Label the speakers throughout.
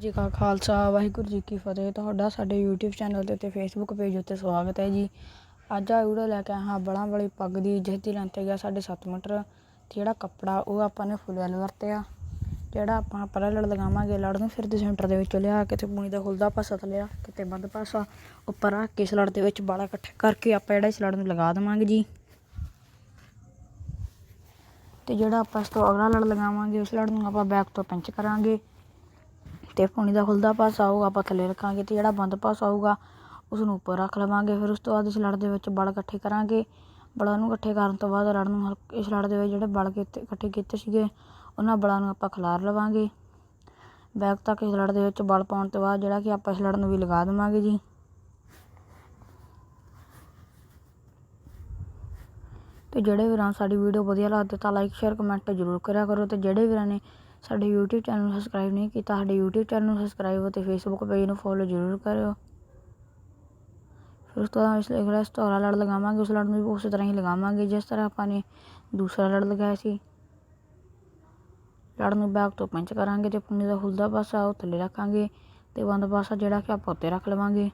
Speaker 1: ਜੀ ਕਾ ਖਾਲਸਾ, ਵਾਹਿਗੁਰੂ ਜੀ ਕੀ ਫਤਿਹ। ਤੁਹਾਡਾ ਸਾਡੇ YouTube ਚੈਨਲ ਤੇ ਤੇ Facebook ਪੇਜ ਉੱਤੇ ਸਵਾਗਤ ਹੈ ਜੀ। ਅੱਜ ਆ ਵੀਡੀਓ ਲੈ ਕੇ ਆਏ ਹਾਂ ਬਲਾਂ ਵਾਲੀ ਪੱਗ ਦੀ, ਜਿਸ ਦੀ ਲੈਂਥ ਹੈਗਾ ਸਾਢੇ ਸੱਤ ਮੀਟਰ। ਤੇ ਜਿਹੜਾ ਕੱਪੜਾ, ਉਹ ਆਪਾਂ ਨੇ ਫੁੱਲ ਵੈਲ ਵਰਤਿਆ ਜਿਹੜਾ ਆਪਾਂ ਪਹਿਲਾਂ ਲੜ ਲਗਾਵਾਂਗੇ, ਲੜ ਨੂੰ ਫਿਰ ਦੇ ਸੈਂਟਰ ਦੇ ਵਿੱਚੋਂ ਲਿਆ, ਕਿਤੇ ਪੂਣੀ ਦਾ ਖੁੱਲਦਾ ਪਾਸਾ ਥੱਲਿਆ ਕਿਤੇ ਬੰਦ ਪਾਸਾ। ਉੱਪਰ ਰੱਖ ਕੇ ਸਲੜ ਦੇ ਵਿੱਚ ਬਾਲਾ ਇਕੱਠੇ ਕਰਕੇ ਆਪਾਂ ਜਿਹੜਾ ਇਸ ਲੜ ਨੂੰ ਲਗਾ ਦੇਵਾਂਗੇ ਜੀ। ਤੇ ਜਿਹੜਾ ਆਪਾਂ ਇਸ ਤੋਂ ਅਗਲਾ ਲੜ ਲਗਾਵਾਂਗੇ, ਉਸ ਲੜ ਨੂੰ ਆਪਾਂ ਬੈਕ ਤੋਂ ਪਿੰਚ ਕਰਾਂਗੇ। ਅਤੇ ਪੌਣੀ ਦਾ ਖੁੱਲਦਾ ਪਾਸਾ ਆਊਗਾ ਆਪਾਂ ਥੱਲੇ ਰੱਖਾਂਗੇ ਅਤੇ ਜਿਹੜਾ ਬੰਦ ਪਾਸਾ ਆਊਗਾ ਉਸ ਨੂੰ ਉੱਪਰ ਰੱਖ ਲਵਾਂਗੇ। ਫਿਰ ਉਸ ਤੋਂ ਬਾਅਦ ਇਸ ਲੜ ਦੇ ਵਿੱਚ ਬਲ ਇਕੱਠੇ ਕਰਾਂਗੇ। ਬਲਾਂ ਨੂੰ ਇਕੱਠੇ ਕਰਨ ਤੋਂ ਬਾਅਦ ਲੜ ਨੂੰ ਹਲ- ਇਸ ਲੜ ਦੇ ਵਿੱਚ ਜਿਹੜੇ ਬਲ ਕੀਤੇ ਇਕੱਠੇ ਕੀਤੇ ਸੀਗੇ, ਉਹਨਾਂ ਬਲਾਂ ਨੂੰ ਆਪਾਂ ਖਿਲਾਰ ਲਵਾਂਗੇ। ਬੈਕ ਤੱਕ ਇਸ ਲੜ ਦੇ ਵਿੱਚ ਬਲ ਪਾਉਣ ਤੋਂ ਬਾਅਦ ਜਿਹੜਾ ਕਿ ਆਪਾਂ ਇਸ ਲੜ ਨੂੰ ਵੀ ਲਗਾ ਦੇਵਾਂਗੇ ਜੀ। ਤੇ ਜਿਹੜੇ ਵੀਰਾਂ ਸਾਡੀ ਵੀਡੀਓ ਵਧੀਆ ਲੱਗਦੀ ਤਾਂ ਲਾਈਕ ਸ਼ੇਅਰ ਕਮੈਂਟ ਜ਼ਰੂਰ ਕਰਿਆ ਕਰੋ ਤੇ ਜਿਹੜੇ ਵੀਰਾਂ ਨੇ ਸਾਡੇ YouTube ਚੈਨਲ ਨੂੰ ਸਬਸਕ੍ਰਾਈਬ ਨਹੀਂ ਕੀਤਾ, ਸਾਡੇ YouTube ਚੈਨਲ ਨੂੰ ਸਬਸਕ੍ਰਾਈਬ ਅਤੇ Facebook ਪੇਜ ਨੂੰ ਫੋਲੋ ਜ਼ਰੂਰ ਕਰਿਓ। ਫਿਰ ਉਸ ਤੋਂ ਬਾਅਦ ਇਸ ਲਈ ਜਿਹੜਾ ਸਟੋਰਾ ਲੜ ਲਗਾਵਾਂਗੇ, ਉਸ ਲੜ ਨੂੰ ਵੀ ਉਸੇ ਤਰ੍ਹਾਂ ਹੀ ਲਗਾਵਾਂਗੇ, ਜਿਸ ਤਰ੍ਹਾਂ ਆਪਾਂ ਨੇ ਦੂਸਰਾ ਲੜ ਲਗਾਇਆ ਸੀ। ਲੜ ਨੂੰ ਬੈਕ ਤੋਂ ਪਿੰਚ ਕਰਾਂਗੇ ਤੇ ਪੁੰਨੇ ਦਾ ਖੁੱਲਦਾ ਪਾਸਾ ਉਹ ਥੱਲੇ ਰੱਖਾਂਗੇ ਤੇ ਬੰਦ ਪਾਸਾ ਜਿਹੜਾ ਕਿ ਆਪਾਂ ਉੱਤੇ ਰੱਖ ਲਵਾਂਗੇ।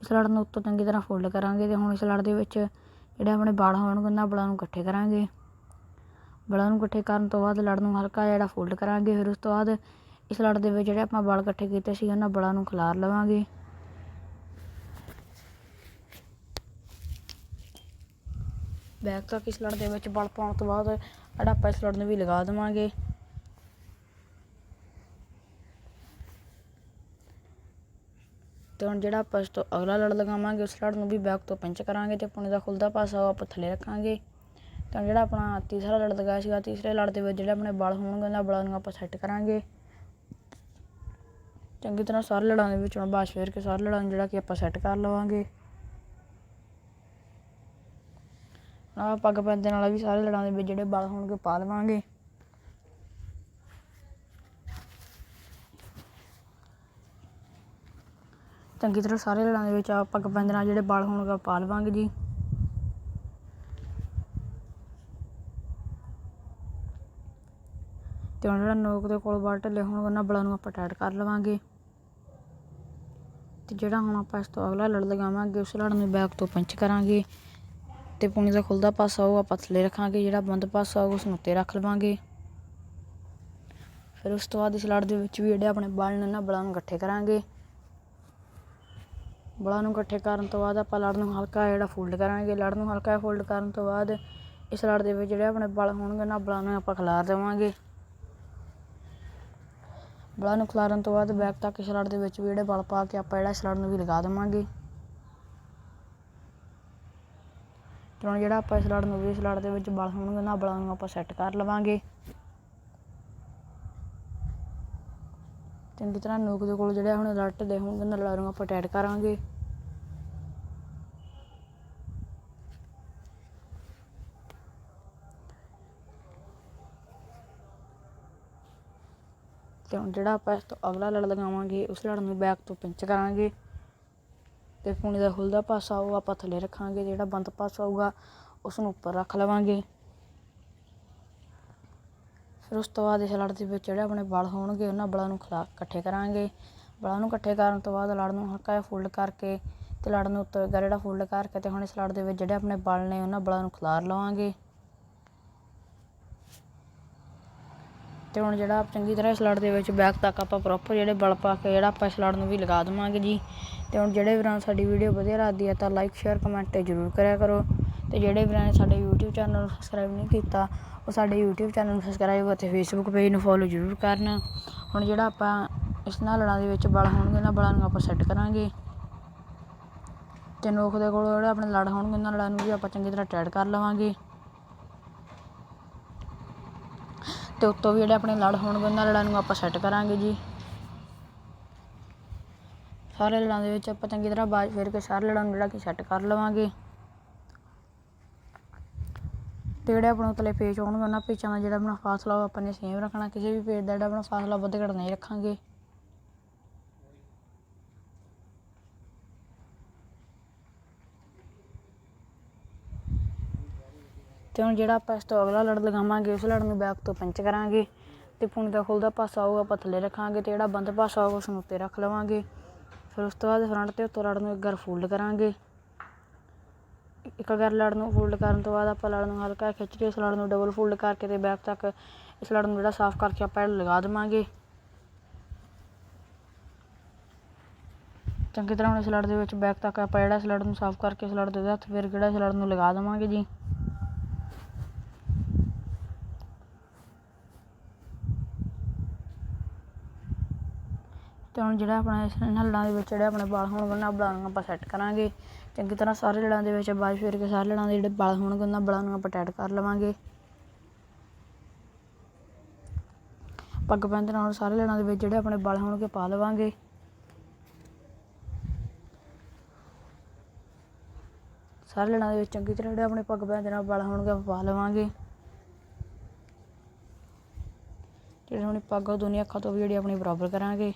Speaker 1: ਇਸ ਲੜ ਨੂੰ ਉੱਤੋਂ ਚੰਗੀ ਤਰ੍ਹਾਂ ਫੋਲਡ ਕਰਾਂਗੇ ਤੇ ਹੁਣ ਇਸ ਲੜ ਦੇ ਵਿੱਚ ਜਿਹੜੇ ਆਪਣੇ ਬਾੜ ਹੋਣਗੇ ਉਹਨਾਂ ਬਲਾਂ ਨੂੰ ਇਕੱਠੇ ਕਰਾਂਗੇ। ਬਲਾਂ ਨੂੰ ਇਕੱਠੇ ਕਰਨ ਤੋਂ ਬਾਅਦ ਲੜ ਨੂੰ ਹਲਕਾ ਜਿਹੜਾ ਫੋਲਡ ਕਰਾਂਗੇ, ਫਿਰ ਉਸ ਤੋਂ ਬਾਅਦ ਇਸ ਲੜ ਦੇ ਵਿੱਚ ਜਿਹੜੇ ਆਪਾਂ ਬਲ ਇਕੱਠੇ ਕੀਤੇ ਸੀ, ਉਹਨਾਂ ਬਲਾਂ ਨੂੰ ਖਿਲਾਰ ਲਵਾਂਗੇ। ਬੈਕ ਤੱਕ ਇਸ ਲੜ ਦੇ ਵਿੱਚ ਬਲ ਪਾਉਣ ਤੋਂ ਬਾਅਦ ਜਿਹੜਾ ਆਪਾਂ ਇਸ ਲੜ ਨੂੰ ਵੀ ਲਗਾ ਦੇਵਾਂਗੇ। ਤੇ ਹੁਣ ਜਿਹੜਾ ਆਪਾਂ ਇਸ ਤੋਂ ਅਗਲਾ ਲੜ ਲਗਾਵਾਂਗੇ, ਉਸ ਲੜ ਨੂੰ ਵੀ ਬੈਕ ਤੋਂ ਪਿੰਚ ਕਰਾਂਗੇ ਤੇ ਪੁਣੇ ਦਾ ਖੁੱਲਦਾ ਪਾਸਾ ਉਹ ਆਪਾਂ ਥੱਲੇ ਰੱਖਾਂਗੇ। ਤਾਂ ਜਿਹੜਾ ਆਪਣਾ ਤੀਸਰਾ ਲੜ ਲਗਾਇਆ ਸੀਗਾ, ਤੀਸਰੇ ਲੜ ਦੇ ਵਿੱਚ ਜਿਹੜੇ ਆਪਣੇ ਬਲ ਹੋਣਗੇ, ਉਹਨਾਂ ਬਲਾਂ ਨੂੰ ਆਪਾਂ ਸੈੱਟ ਕਰਾਂਗੇ। ਚੰਗੀ ਤਰ੍ਹਾਂ ਸਾਰੇ ਲੜਾਂ ਦੇ ਵਿੱਚੋਂ ਬਾਸ਼ ਫੇਰ ਕੇ ਸਾਰੇ ਲੜਾਂ ਨੂੰ ਜਿਹੜਾ ਕਿ ਆਪਾਂ ਸੈੱਟ ਕਰ ਲਵਾਂਗੇ। ਆ ਪੱਗ ਪੈਂਦੇ ਨਾਲ ਵੀ ਸਾਰੇ ਲੜਾਂ ਦੇ ਵਿੱਚ ਜਿਹੜੇ ਬਲ ਹੋਣਗੇ ਪਾ ਲਵਾਂਗੇ ਚੰਗੀ ਤਰ੍ਹਾਂ ਸਾਰੇ ਲੜਾਂ ਦੇ ਵਿੱਚ ਆ ਪੱਗ ਪੈਂਦੇ ਨਾਲ ਜਿਹੜੇ ਬਲ ਹੋਣਗੇ ਉਹ ਪਾ ਲਵਾਂਗੇ ਜੀ। ਤੇ ਹੁਣ ਜਿਹੜਾ ਨੋਕ ਦੇ ਕੋਲ ਬਲ ਢੱਲੇ ਹੋਣਗੇ ਉਹਨਾਂ ਬਲਾਂ ਨੂੰ ਆਪਾਂ ਟਾਈਟ ਕਰ ਲਵਾਂਗੇ। ਤੇ ਜਿਹੜਾ ਹੁਣ ਆਪਾਂ ਇਸ ਤੋਂ ਅਗਲਾ ਲੜ ਲਗਾਵਾਂਗੇ, ਉਸ ਲੜ ਨੂੰ ਬੈਕ ਤੋਂ ਪੰਚ ਕਰਾਂਗੇ। ਤੇ ਪੂਣੀ ਦਾ ਖੁੱਲਦਾ ਪਾਸਾ ਉਹ ਆਪਾਂ ਥੱਲੇ ਰੱਖਾਂਗੇ, ਜਿਹੜਾ ਬੰਦ ਪਾਸਾ ਉਹ ਉਸ ਨੂੰ ਉੱਤੇ ਰੱਖ ਲਵਾਂਗੇ। ਫਿਰ ਉਸ ਤੋਂ ਬਾਅਦ ਇਸ ਲੜ ਦੇ ਵਿੱਚ ਵੀ ਜਿਹੜੇ ਆਪਣੇ ਬਲ ਨੇ ਨਾ, ਬਲਾਂ ਨੂੰ ਇਕੱਠੇ ਕਰਾਂਗੇ। ਬਲਾਂ ਨੂੰ ਇਕੱਠੇ ਕਰਨ ਤੋਂ ਬਾਅਦ ਆਪਾਂ ਲੜ ਨੂੰ ਹਲਕਾ ਜਿਹੜਾ ਫੋਲਡ ਕਰਾਂਗੇ। ਲੜ ਨੂੰ ਹਲਕਾ ਫੋਲਡ ਕਰਨ ਤੋਂ ਬਾਅਦ ਇਸ ਲੜ ਦੇ ਵਿੱਚ ਜਿਹੜੇ ਆਪਣੇ ਬਲ ਹੋਣਗੇ ਨਾ, ਬਲਾਂ ਨੂੰ ਆਪਾਂ ਖਿਲਾਰ ਦੇਵਾਂਗੇ। ਬਲਾ ਨੂੰ ਖਿਲਾਰਨ ਤੋਂ ਬਾਅਦ ਬੈਕ ਤੱਕ ਇਸ ਦੇ ਵਿੱਚ ਵੀ ਜਿਹੜੇ ਬਲ ਪਾ ਕੇ ਆਪਾਂ ਜਿਹੜਾ ਸਲੜ ਨੂੰ ਵੀ ਲਗਾ ਦੇਵਾਂਗੇ। ਤੇ ਹੁਣ ਜਿਹੜਾ ਆਪਾਂ ਸਲੜ ਨੂੰ ਵੀ ਇਸ ਦੇ ਵਿੱਚ ਬਲ ਹੋਣਗੇ ਨਾ ਬਲਾਂ ਨੂੰ ਆਪਾਂ ਸੈੱਟ ਕਰ ਲਵਾਂਗੇ। ਚੰਗੀ ਤਰ੍ਹਾਂ ਨੋਕ ਦੇ ਕੋਲ ਜਿਹੜੇ ਹੁਣ ਲੱਟ ਦੇ ਹੋਣਗੇ ਨਾ ਲੜਾਂ ਨੂੰ ਆਪਾਂ ਟੈਟ ਕਰਾਂਗੇ। ਤੇ ਹੁਣ ਜਿਹੜਾ ਆਪਾਂ ਇਸ ਤੋਂ ਅਗਲਾ ਲੜ ਲਗਾਵਾਂਗੇ, ਉਸ ਲੜ ਨੂੰ ਬੈਕ ਤੋਂ ਪਿੰਚ ਕਰਾਂਗੇ ਤੇ ਪੂਣੀ ਦਾ ਖੁੱਲਦਾ ਪਾਸਾ ਉਹ ਆਪਾਂ ਥੱਲੇ ਰੱਖਾਂਗੇ, ਜਿਹੜਾ ਬੰਦ ਪਾਸਾ ਹੋਊਗਾ ਉਸ ਨੂੰ ਉੱਪਰ ਰੱਖ ਲਵਾਂਗੇ। ਫਿਰ ਉਸ ਤੋਂ ਬਾਅਦ ਇਸ ਲੜ ਦੇ ਵਿੱਚ ਜਿਹੜੇ ਆਪਣੇ ਬਲ ਹੋਣਗੇ, ਉਹਨਾਂ ਬਲਾਂ ਨੂੰ ਖਿਲਾ ਇਕੱਠੇ ਕਰਾਂਗੇ। ਬਲਾਂ ਨੂੰ ਇਕੱਠੇ ਕਰਨ ਤੋਂ ਬਾਅਦ ਲੜ ਨੂੰ ਹਲਕਾ ਜਿਹਾ ਫੋਲਡ ਕਰਕੇ ਤੇ ਲੜ ਨੂੰ ਉੱਤੇ ਜਿਹੜਾ ਫੋਲਡ ਕਰਕੇ ਤੇ ਹੁਣ ਇਸ ਲੜ ਦੇ ਵਿੱਚ ਜਿਹੜੇ ਆਪਣੇ ਬਲ ਨੇ, ਉਹਨਾਂ ਬਲਾਂ ਨੂੰ ਖਿਲਾਰ ਲਵਾਂਗੇ। ਤੇ ਹੁਣ ਜਿਹੜਾ ਚੰਗੀ ਤਰ੍ਹਾਂ ਇਸ ਲੜ ਦੇ ਵਿੱਚ ਬੈਕ ਤੱਕ ਆਪਾਂ ਪ੍ਰੋਪਰ ਜਿਹੜੇ ਬਲ ਪਾ ਕੇ ਜਿਹੜਾ ਆਪਾਂ ਇਸ ਲੜ ਨੂੰ ਵੀ ਲਗਾ ਦੇਵਾਂਗੇ ਜੀ। ਤੇ ਹੁਣ ਜਿਹੜੇ ਵੀਰਾਂ ਸਾਡੀ ਵੀਡੀਓ ਵਧੀਆ ਲੱਗਦੀ ਹੈ ਤਾਂ ਲਾਈਕ ਸ਼ੇਅਰ ਕਮੈਂਟ ਤੇ ਜ਼ਰੂਰ ਕਰਿਆ ਕਰੋ। ਤੇ ਜਿਹੜੇ ਵੀਰਾਂ ਨੇ ਸਾਡੇ YouTube ਚੈਨਲ ਨੂੰ ਸਬਸਕ੍ਰਾਈਬ ਨਹੀਂ ਕੀਤਾ, ਉਹ ਸਾਡੇ YouTube ਚੈਨਲ ਨੂੰ ਸਬਸਕ੍ਰਾਈਬ ਅਤੇ Facebook ਪੇਜ ਨੂੰ ਫੋਲੋ ਜ਼ਰੂਰ ਕਰਨ। ਹੁਣ ਜਿਹੜਾ ਆਪਾਂ ਇਸ ਨਾਲ ਲੜਾਂ ਦੇ ਵਿੱਚ ਬਲ ਹੋਣਗੇ, ਉਹਨਾਂ ਬਲਾਂ ਨੂੰ ਆਪਾਂ ਸੈੱਟ ਕਰਾਂਗੇ। ਤੇ ਨੋਕ ਦੇ ਕੋਲ ਜਿਹੜੇ ਆਪਣੇ ਲੜ ਹੋਣਗੇ, ਉਹਨਾਂ ਲੜਾਂ ਨੂੰ ਵੀ ਆਪਾਂ ਚੰਗੀ ਤਰ੍ਹਾਂ ਟੈਡ ਕਰ ਲਵਾਂਗੇ। ਤੇ ਉੱਤੋਂ ਵੀ ਜਿਹੜੇ ਆਪਣੇ ਲੜ ਹੋਣਗੇ, ਉਹਨਾਂ ਲੜਾਂ ਨੂੰ ਆਪਾਂ ਸੈੱਟ ਕਰਾਂਗੇ ਜੀ। ਸਾਰੇ ਲੜਾਂ ਦੇ ਵਿੱਚ ਆਪਾਂ ਚੰਗੀ ਤਰ੍ਹਾਂ ਬਾਜ ਫੇਰ ਕੇ ਸਾਰੇ ਲੜਾਂ ਨੂੰ ਜਿਹੜਾ ਕਿ ਸੈੱਟ ਕਰ ਲਵਾਂਗੇ। ਤੇ ਜਿਹੜੇ ਆਪਣੇ ਉਤਲੇ ਪੇਜ ਹੋਣਗੇ, ਉਹਨਾਂ ਪੇਚਾਂ ਦਾ ਜਿਹੜਾ ਆਪਣਾ ਫਾਸਲਾ ਉਹ ਆਪਾਂ ਨੇ ਸੇਮ ਰੱਖਣਾ। ਕਿਸੇ ਵੀ ਪੇਜ ਦਾ ਜਿਹੜਾ ਆਪਣਾ ਫਾਸਲਾ ਵੱਧ ਘੱਟ ਨਹੀਂ ਰੱਖਾਂਗੇ। ਤੇ ਹੁਣ ਜਿਹੜਾ ਆਪਾਂ ਇਸ ਤੋਂ ਅਗਲਾ ਲੜ ਲਗਾਵਾਂਗੇ, ਉਸ ਲੜ ਨੂੰ ਬੈਕ ਤੋਂ ਪੰਚ ਕਰਾਂਗੇ ਤੇ ਤੇ ਦਾ ਖੁੱਲਦਾ ਪਾਸਾ ਹੋਊਗਾ ਆਪਾਂ ਥੱਲੇ ਰੱਖਾਂਗੇ ਤੇ ਜਿਹੜਾ ਬੰਦ ਪਾਸਾ ਹੋਊਗਾ ਉਸ ਨੂੰ ਉੱਤੇ ਰੱਖ ਲਵਾਂਗੇ। ਫਿਰ ਉਸ ਤੋਂ ਬਾਅਦ ਫਰੰਟ ਤੇ ਉੱਤੋਂ ਲੜ ਨੂੰ ਇੱਕ ਵਾਰ ਫੋਲਡ ਕਰਾਂਗੇ। ਇੱਕ ਵਾਰ ਲੜ ਨੂੰ ਫੋਲਡ ਕਰਨ ਤੋਂ ਬਾਅਦ ਆਪਾਂ ਲੜ ਨੂੰ ਹਲਕਾ ਖਿੱਚ ਕੇ ਇਸ ਲੜ ਨੂੰ ਡਬਲ ਫੋਲਡ ਕਰਕੇ ਤੇ ਬੈਕ ਤੱਕ ਇਸ ਲੜ ਨੂੰ ਜਿਹੜਾ ਸਾਫ਼ ਕਰਕੇ ਆਪਾਂ ਲਗਾ ਦੇਵਾਂਗੇ। ਚੰਗੀ ਤਰ੍ਹਾਂ ਹੁਣ ਇਸ ਲੜ ਦੇ ਵਿੱਚ ਬੈਕ ਤੱਕ ਆਪਾਂ ਜਿਹੜਾ ਇਸ ਲੜ ਨੂੰ ਸਾਫ਼ ਕਰਕੇ ਇਸ ਲੜ ਦੇ ਹੱਥ ਫਿਰ ਕਿਹੜਾ ਇਸ ਲੜ ਨੂੰ ਲਗਾ ਦੇਵਾਂਗੇ ਜੀ? ਅਤੇ ਹੁਣ ਜਿਹੜਾ ਆਪਣਾ ਇਸ ਇਹਨਾਂ ਲੜਾਂ ਦੇ ਵਿੱਚ ਜਿਹੜੇ ਆਪਣੇ ਵਾਲ ਹੋਣਗੇ, ਉਹਨਾਂ ਵਾਲਾਂ ਨੂੰ ਆਪਾਂ ਸੈੱਟ ਕਰਾਂਗੇ। ਚੰਗੀ ਤਰ੍ਹਾਂ ਸਾਰੇ ਲੜਾਂ ਦੇ ਵਿੱਚ ਬਾਜ ਫੇਰ ਕੇ ਸਾਰੇ ਲੜਾਂ ਦੇ ਜਿਹੜੇ ਵਾਲ ਹੋਣਗੇ, ਉਹਨਾਂ ਵਾਲਾਂ ਨੂੰ ਆਪਾਂ ਟੈਟ ਕਰ ਲਵਾਂਗੇ। ਪੱਗ ਬੰਨ੍ਹਣ ਨਾਲ ਸਾਰੇ ਲੜਾਂ ਦੇ ਵਿੱਚ ਜਿਹੜੇ ਆਪਣੇ ਵਾਲ ਹੋਣਗੇ, ਪਾ ਲਵਾਂਗੇ। ਸਾਰੇ ਲੜਾਂ ਦੇ ਵਿੱਚ ਚੰਗੀ ਤਰ੍ਹਾਂ ਜਿਹੜੇ ਆਪਣੇ ਪੱਗ ਬੰਨ੍ਹਣ ਨਾਲ ਵਾਲ ਹੋਣਗੇ, ਆਪਾਂ ਪਾ ਲਵਾਂਗੇ। ਜਿਹੜੇ ਆਪਣੀ ਪੱਗ ਉਹ ਦੋਨੀਆਂ ਅੱਖਾਂ ਤੋਂ ਵੀ ਜਿਹੜੀ ਆਪਣੀ ਬਰਾਬਰ ਕਰਾਂਗੇ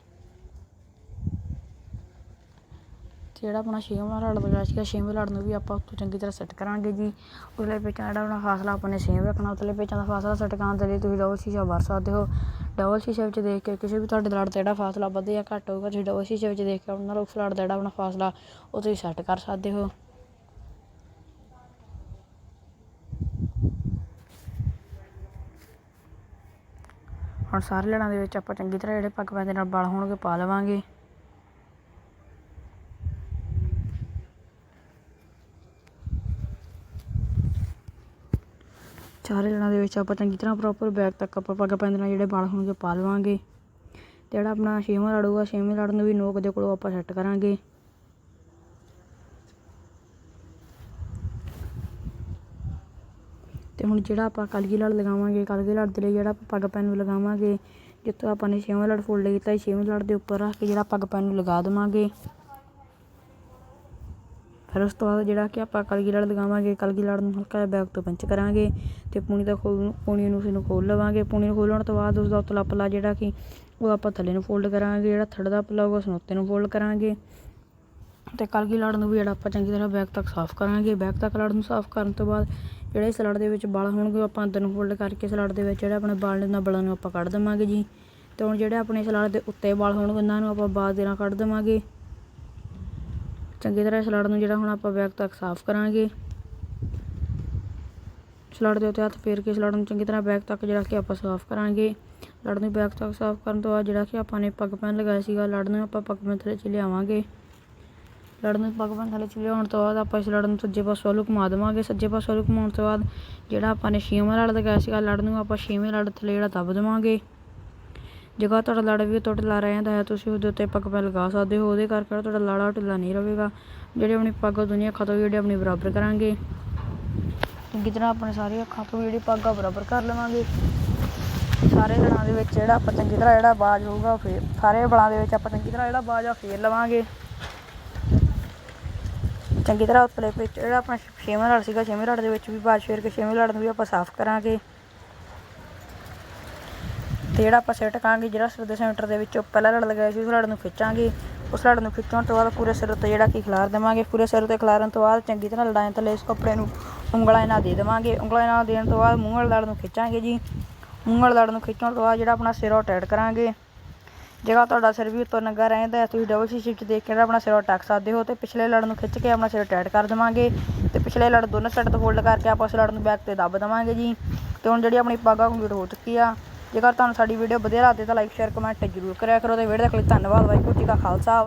Speaker 1: ਤੇ ਜਿਹੜਾ ਆਪਣਾ ਛੇਵਾਂ ਲੜ ਲਗਾ ਸੀਗਾ ਛੇਵੇਂ ਲੜ ਨੂੰ ਵੀ ਆਪਾਂ ਉੱਥੋਂ ਚੰਗੀ ਤਰ੍ਹਾਂ ਸੈੱਟ ਕਰਾਂਗੇ ਜੀ। ਉਸਲੇ ਪੇਚਾਂ ਜਿਹੜਾ ਆਪਣਾ ਫਾਸਲਾ ਆਪਾਂ ਨੇ ਸੇਮ ਰੱਖਣਾ ਉਤਲੇ ਪੇਚਾਂ ਦਾ ਫਾਸਲਾ ਸੈੱਟ ਕਰਨ ਦੇ ਲਈ ਤੁਸੀਂ ਡਬਲ ਸ਼ੀਸ਼ਾ ਵਰ ਸਕਦੇ ਹੋ। ਡਬਲ ਸ਼ੀਸ਼ੇ ਵਿੱਚ ਦੇਖ ਕੇ ਕਿਸੇ ਵੀ ਤੁਹਾਡੇ ਲੜ ਦਾ ਜਿਹੜਾ ਫਾਸਲਾ ਵੱਧ ਜਾਂ ਘੱਟ ਹੋਊਗਾ, ਤੁਸੀਂ ਡਬਲ ਸ਼ੀਸ਼ੇ ਵਿੱਚ ਦੇਖ ਕੇ ਉਹਨਾਂ ਨਾਲ ਉਸ ਲੜ ਦਾ ਜਿਹੜਾ ਆਪਣਾ ਫਾਸਲਾ, ਉਹ ਤੁਸੀਂ ਸੈੱਟ ਕਰ ਸਕਦੇ ਹੋ। ਹੁਣ ਸਾਰੇ ਲੜਾਂ ਦੇ ਵਿੱਚ ਆਪਾਂ ਚੰਗੀ ਤਰ੍ਹਾਂ ਜਿਹੜੇ ਪੱਗ ਦੇ ਨਾਲ ਬਲ ਹੋਣਗੇ, ਪਾ ਲਵਾਂਗੇ। ਚਾਰੇ ਲੜਾਂ ਦੇ ਵਿੱਚ ਆਪਾਂ ਚੰਗੀ ਤਰ੍ਹਾਂ ਪ੍ਰੋਪਰ ਬੈਕ ਤੱਕ ਆਪਾਂ ਪੱਗ ਪੈਂਦੇ ਨਾਲ ਜਿਹੜੇ ਵਾਲ ਹੋਣਗੇ ਪਾ ਲਵਾਂਗੇ। ਤੇ ਜਿਹੜਾ ਆਪਣਾ ਛੇਵਾਂ ਲੜ ਹੋਊਗਾ ਛੇਵੇਂ ਲੜ ਨੂੰ ਵੀ ਨੋਕ ਦੇ ਕੋਲੋਂ ਆਪਾਂ ਸੈੱਟ ਕਰਾਂਗੇ। ਤੇ ਹੁਣ ਜਿਹੜਾ ਆਪਾਂ ਕਲਗੀ ਲੜ ਲਗਾਵਾਂਗੇ, ਕਲਗੀ ਲੜ ਦੇ ਲਈ ਜਿਹੜਾ ਆਪਾਂ ਪੱਗ ਪੈਣ ਨੂੰ ਲਗਾਵਾਂਗੇ, ਜਿੱਥੋਂ ਆਪਾਂ ਨੇ ਛੇਵਾਂ ਲੜ ਫੋਲਡ ਕੀਤਾ ਸੀ ਛੇਵੇਂ ਲੜ ਦੇ ਉੱਪਰ ਰੱਖ ਕੇ ਜਿਹੜਾ ਪੱਗ ਪੈਣ ਨੂੰ ਲਗਾ ਦੇਵਾਂਗੇ। ਫਿਰ ਉਸ ਤੋਂ ਬਾਅਦ ਜਿਹੜਾ ਕਿ ਆਪਾਂ ਕਲਗੀ ਲੜ ਲਗਾਵਾਂਗੇ ਕਲਗੀ ਲੜ ਨੂੰ ਹਲਕਾ ਜਿਹਾ ਬੈਕ ਤੋਂ ਪੰਚ ਕਰਾਂਗੇ ਤੇ ਪੂਣੀ ਦਾ ਖੋਲ ਪੂਣੀ ਨੂੰ ਉਸਨੂੰ ਖੋਲ ਲਵਾਂਗੇ। ਪੂਣੀ ਨੂੰ ਖੋਲਣ ਤੋਂ ਬਾਅਦ ਉਸ ਦਾ ਉਤਲਾ ਪੱਲਾ ਜਿਹੜਾ ਕਿ ਉਹ ਆਪਾਂ ਥੱਲੇ ਨੂੰ ਫੋਲਡ ਕਰਾਂਗੇ, ਜਿਹੜਾ ਥੜ ਦਾ ਪੱਲਾ ਹੋਊਗਾ ਉਸ ਨੂੰ ਉੱਤੇ ਨੂੰ ਫੋਲਡ ਕਰਾਂਗੇ। ਤੇ ਕਲਗੀ ਲੜ ਨੂੰ ਵੀ ਜਿਹੜਾ ਆਪਾਂ ਚੰਗੀ ਤਰ੍ਹਾਂ ਬੈਕ ਤੱਕ ਸਾਫ਼ ਕਰਾਂਗੇ। ਬੈਕ ਤੱਕ ਲੜ ਨੂੰ ਸਾਫ਼ ਕਰਨ ਤੋਂ ਬਾਅਦ ਜਿਹੜੇ ਇਸ ਦੇ ਵਿੱਚ ਵਾਲ ਹੋਣਗੇ ਆਪਾਂ ਅੰਦਰ ਨੂੰ ਫੋਲਡ ਕਰਕੇ ਇਸ ਦੇ ਵਿੱਚ ਜਿਹੜਾ ਆਪਣੇ ਵਾਲ ਨੇ, ਉਹਨਾਂ ਵਾਲਾਂ ਨੂੰ ਆਪਾਂ ਕੱਢ ਦੇਵਾਂਗੇ ਜੀ। ਤੇ ਹੁਣ ਜਿਹੜੇ ਆਪਣੇ ਇਸ ਦੇ ਉੱਤੇ ਵਾਲ ਹੋਣਗੇ, ਉਹਨਾਂ ਨੂੰ ਆਪਾਂ ਬਾਅਦ ਦੇ ਨਾਲ ਕੱਢ ਦੇਵਾਂਗੇ। ਚੰਗੀ ਤਰ੍ਹਾਂ ਇਸ ਲੜ ਨੂੰ ਜਿਹੜਾ ਹੁਣ ਆਪਾਂ ਬੈਕ ਤੱਕ ਸਾਫ਼ ਕਰਾਂਗੇ। ਇਸ ਦੇ ਉੱਤੇ ਹੱਥ ਫੇਰ ਕੇ ਇਸ ਨੂੰ ਚੰਗੀ ਤਰ੍ਹਾਂ ਬੈਕ ਤੱਕ ਜਿਹੜਾ ਕਿ ਆਪਾਂ ਸਾਫ਼ ਕਰਾਂਗੇ। ਲੜ ਨੂੰ ਬੈਕ ਤੱਕ ਸਾਫ਼ ਕਰਨ ਤੋਂ ਬਾਅਦ ਜਿਹੜਾ ਕਿ ਆਪਾਂ ਨੇ ਪੱਗ ਪੈਨ ਲਗਾਇਆ ਸੀਗਾ ਲੜ ਨੂੰ ਆਪਾਂ ਪੱਗ ਪੈਨ ਥੱਲੇ ਚ ਲਿਆਵਾਂਗੇ ਲੜ ਨੂੰ ਪੱਗ ਪੈਨ ਥੱਲੇ ਚ ਲਿਆਉਣ ਤੋਂ ਬਾਅਦ ਆਪਾਂ ਇਸ ਲੜ ਨੂੰ ਸੱਜੇ ਪਾਸੇ ਵੱਲ ਘੁਮਾ ਦੇਵਾਂਗੇ। ਸੱਜੇ ਪਾਸੇ ਵੱਲ ਘੁਮਾਉਣ ਤੋਂ ਬਾਅਦ ਜਿਹੜਾ ਆਪਾਂ ਨੇ ਛੇਵਾਂ ਲੜ ਲਗਾਇਆ ਸੀਗਾ ਲੜ ਨੂੰ ਆਪਾਂ ਛੇਵੇਂ ਲੜ ਥੱਲੇ ਜਿਹੜਾ ਦੱਬ ਦੇਵਾਂਗੇ। ਜਗ੍ਹਾ ਤੁਹਾਡਾ ਲੜ ਵੀ ਤੋਂ ਢਿੱਲਾ ਰਹਿੰਦਾ ਹੈ, ਤੁਸੀਂ ਉਹਦੇ ਉੱਤੇ ਪੱਗ ਪੈ ਲਗਾ ਸਕਦੇ ਹੋ। ਉਹਦੇ ਕਰਕੇ ਤੁਹਾਡਾ ਲੜਾ ਢਿੱਲਾ ਨਹੀਂ ਰਹੇਗਾ। ਜਿਹੜੇ ਆਪਣੀ ਪੱਗ ਦੁਨੀਆ ਅੱਖਾਂ ਤੋਂ ਜਿਹੜੀ ਆਪਣੀ ਬਰਾਬਰ ਕਰਾਂਗੇ। ਚੰਗੀ ਤਰ੍ਹਾਂ ਆਪਣੇ ਸਾਰੇ ਅੱਖਾਂ ਤੋਂ ਜਿਹੜੀ ਪੱਗ ਆ ਬਰਾਬਰ ਕਰ ਲਵਾਂਗੇ। ਸਾਰੇ ਲੜਾਂ ਦੇ ਵਿੱਚ ਜਿਹੜਾ ਆਪਾਂ ਚੰਗੀ ਤਰ੍ਹਾਂ ਜਿਹੜਾ ਬਾਜ ਹੋਊਗਾ ਫੇਰ ਸਾਰੇ ਬਲਾਂ ਦੇ ਵਿੱਚ ਆਪਾਂ ਚੰਗੀ ਤਰ੍ਹਾਂ ਜਿਹੜਾ ਬਾਜ ਆ ਫੇਰ ਲਵਾਂਗੇ। ਚੰਗੀ ਤਰ੍ਹਾਂ ਉਤਲੇ ਵਿੱਚ ਜਿਹੜਾ ਆਪਣਾ ਛੇਵੇਂ ਲੜ ਸੀਗਾ, ਛੇਵੇਂ ਲੜ ਦੇ ਵਿੱਚ ਵੀ ਬਾਜ ਫੇਰ ਕੇ ਛੇਵੇਂ ਲੜ ਨੂੰ ਵੀ ਆਪਾਂ ਸਾਫ਼ ਕਰਾਂਗੇ। ਤੇ ਜਿਹੜਾ ਆਪਾਂ ਸਿਰ ਟਕਾਂਗੇ, ਜਿਹੜਾ ਸਿਰ ਦੇ ਸੈਂਟਰ ਦੇ ਵਿੱਚੋਂ ਪਹਿਲਾ ਲੜ ਲਗਾਇਆ ਸੀ, ਉਸ ਲੜ ਨੂੰ ਖਿੱਚਾਂਗੇ। ਉਸ ਲੜ ਨੂੰ ਖਿੱਚਣ ਤੋਂ ਬਾਅਦ ਪੂਰੇ ਸਿਰ 'ਤੇ ਜਿਹੜਾ ਕਿ ਖਿਲਾਰ ਦੇਵਾਂਗੇ। ਪੂਰੇ ਸਿਰ 'ਤੇ ਖਿਲਾਰਨ ਤੋਂ ਬਾਅਦ ਚੰਗੀ ਤਰ੍ਹਾਂ ਲੜਾਈ ਥੱਲੇ ਇਸ ਕੱਪੜੇ ਨੂੰ ਉਂਗਲਾਂ ਨਾਲ ਦੇ ਦੇਵਾਂਗੇ। ਉਂਗਲਾਂ ਨਾਲ ਦੇਣ ਤੋਂ ਬਾਅਦ ਮੂੰਹ ਲੜ ਨੂੰ ਖਿੱਚਾਂਗੇ ਜੀ। ਮੂੰਹ ਲੜ ਨੂੰ ਖਿੱਚਣ ਤੋਂ ਬਾਅਦ ਜਿਹੜਾ ਆਪਣਾ ਸਿਰ ਉਹ ਟਾਈਟ ਕਰਾਂਗੇ। ਜਗ੍ਹਾ ਤੁਹਾਡਾ ਸਿਰ ਵੀ ਉੱਤੋਂ ਨੰਗਾ ਰਹਿੰਦਾ ਹੈ। ਤੁਸੀਂ ਡਬਲ ਸ਼ੀਸ਼ੇ 'ਚ ਦੇਖ ਕੇ ਜਿਹੜਾ ਆਪਣਾ ਸਿਰ ਉਹ ਟੱਕ ਸਕਦੇ ਹੋ ਤੇ ਪਿਛਲੇ ਲੜ ਨੂੰ ਖਿੱਚ ਕੇ ਆਪਣਾ ਸਿਰ ਟਾਈਟ ਕਰ ਦੇਵਾਂਗੇ। ਤੇ ਪਿਛਲੇ ਲੜ ਦੋਨੋਂ ਸਾਈਡ ਤੋਂ ਫੋਲਡ ਕਰਕੇ ਆਪਾਂ ਉਸ ਲੜ ਨੂੰ ਬੈਕ ਤੇ ਦੱਬ ਦੇਵਾਂਗੇ ਜੀ। ਤੇ ਹੁਣ ਜਿਹੜੀ ਆਪਣੀ ਪੱਗ ਕੰਪਲੀਟ ਹੋ ਚੁੱਕੀ ਆ। ਜੇਕਰ ਤੁਹਾਨੂੰ ਸਾਡੀ ਵੀਡੀਓ ਵਧੀਆ ਲੱਗਦੀ ਤਾਂ ਲਾਈਕ ਸ਼ੇਅਰ ਕਮੈਂਟ ਜ਼ਰੂਰ ਕਰਿਆ ਕਰੋ ਤੇ ਵੀਡੀਓ ਦੇਖ ਲਈ ਧੰਨਵਾਦ ਵਾਹਿਗੁਰੂ ਜੀ ਕਾ ਖਾਲਸਾ।